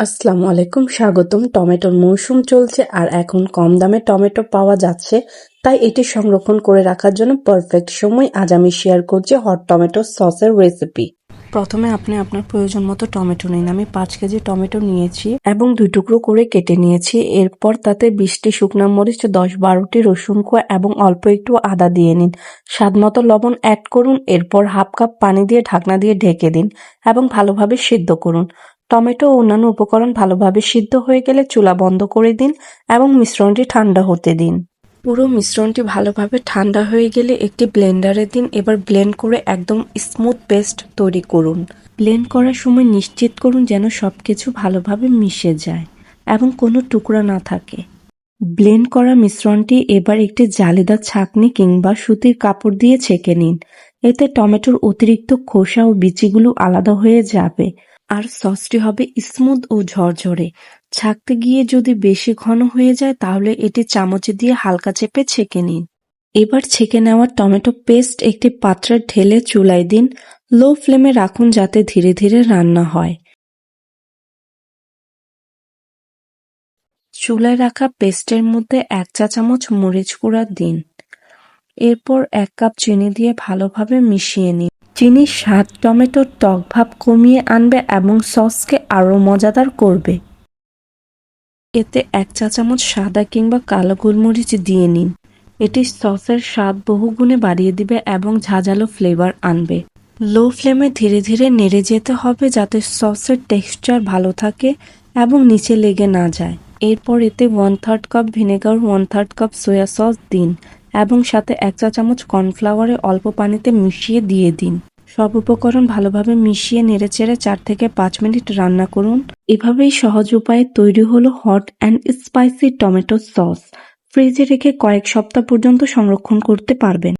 আসসালামু আলাইকুম, স্বাগতম। টমেটোর মৌসুম চলছে আর এখন কম দামে টমেটো পাওয়া যাচ্ছে। তাই এটি সংরক্ষণ করে রাখার জন্য পারফেক্ট সময়। আজ আমি শেয়ার করছি হট টমেটো সসের রেসিপি প্রথমে আপনি আপনার প্রয়োজন মতো টমেটো নিন। আমি পাঁচ কেজি টমেটো নিয়েছি এবং দুই টুকরো করে কেটে নিয়েছি। এরপর তাতে বিশটি শুকনা মরিচ, দশ বারোটি রসুন কোয়া এবং অল্প একটু আদা দিয়ে নিন। স্বাদ মতো লবণ অ্যাড করুন। এরপর হাফ কাপ পানি দিয়ে ঢাকনা দিয়ে ঢেকে দিন এবং ভালোভাবে সিদ্ধ করুন। টমেটো ও অন্যান্য উপকরণ ভালোভাবে সিদ্ধ হয়ে গেলে চুলা বন্ধ করে দিন এবং মিশ্রণটি ঠান্ডা হতে দিন। পুরো মিশ্রণটি ভালোভাবে ঠান্ডা হয়ে গেলে একটি ব্লেন্ডারে দিন। এবার ব্লেন্ড করে একদম স্মুথ পেস্ট তৈরি করুন। ব্লেন্ড করার সময় নিশ্চিত করুন যেন সব কিছু ভালোভাবে মিশে যায় এবং কোনো টুকরা না থাকে। ব্লেন্ড করা মিশ্রণটি এবার একটি জালিদার ছাঁকনি কিংবা সুতির কাপড় দিয়ে ছেঁকে নিন। এতে টমেটোর অতিরিক্ত খোসা ও বিচিগুলো আলাদা হয়ে যাবে। আর সসটি হবে স্মুথ ও ঝরঝরে। ছাকতে গিয়ে যদি বেশি ঘন হয়ে যায়, তাহলে এটি চামচে দিয়ে হালকা চেপে ছেঁকে নিন। এবার ছেঁকে নেওয়া টমেটো পেস্ট একটি পাত্রে ঢেলে চুলায় দিন। লো ফ্লেমে রাখুন যাতে ধীরে ধীরে রান্না হয়। চুলায় রাখা পেস্টের মধ্যে এক চা চামচ মরিচ গুঁড়া দিন। এরপর এক কাপ চিনি দিয়ে ভালোভাবে মিশিয়ে নিন। চিনি, স্বাদ, টমেটোর টক ভাব কমিয়ে আনবে এবং সসকে আরও মজাদার করবে। এতে এক চা চামচ সাদা কিংবা কালো গোলমরিচ দিয়ে নিন। এটি সসের স্বাদ বহুগুণে বাড়িয়ে দিবে এবং ঝাঁঝালো ফ্লেভার আনবে। লো ফ্লেমে ধীরে ধীরে নেড়ে যেতে হবে যাতে সসের টেক্সচার ভালো থাকে এবং নিচে লেগে না যায়। এরপর এতে one third cup vinegar, one third cup soya sauce দিন। এবং সাথে এক চা চামচ কর্নফ্লাওয়ারে অল্প পানিতে মিশিয়ে দিয়ে দিন। সব উপকরণ ভালোভাবে মিশিয়ে নেড়েচেড়ে চার থেকে পাঁচ মিনিট রান্না করুন। এভাবেই সহজ উপায়ে তৈরি হলো hot and spicy tomato sauce. ফ্রিজে রেখে কয়েক সপ্তাহ পর্যন্ত সংরক্ষণ করতে পারবেন।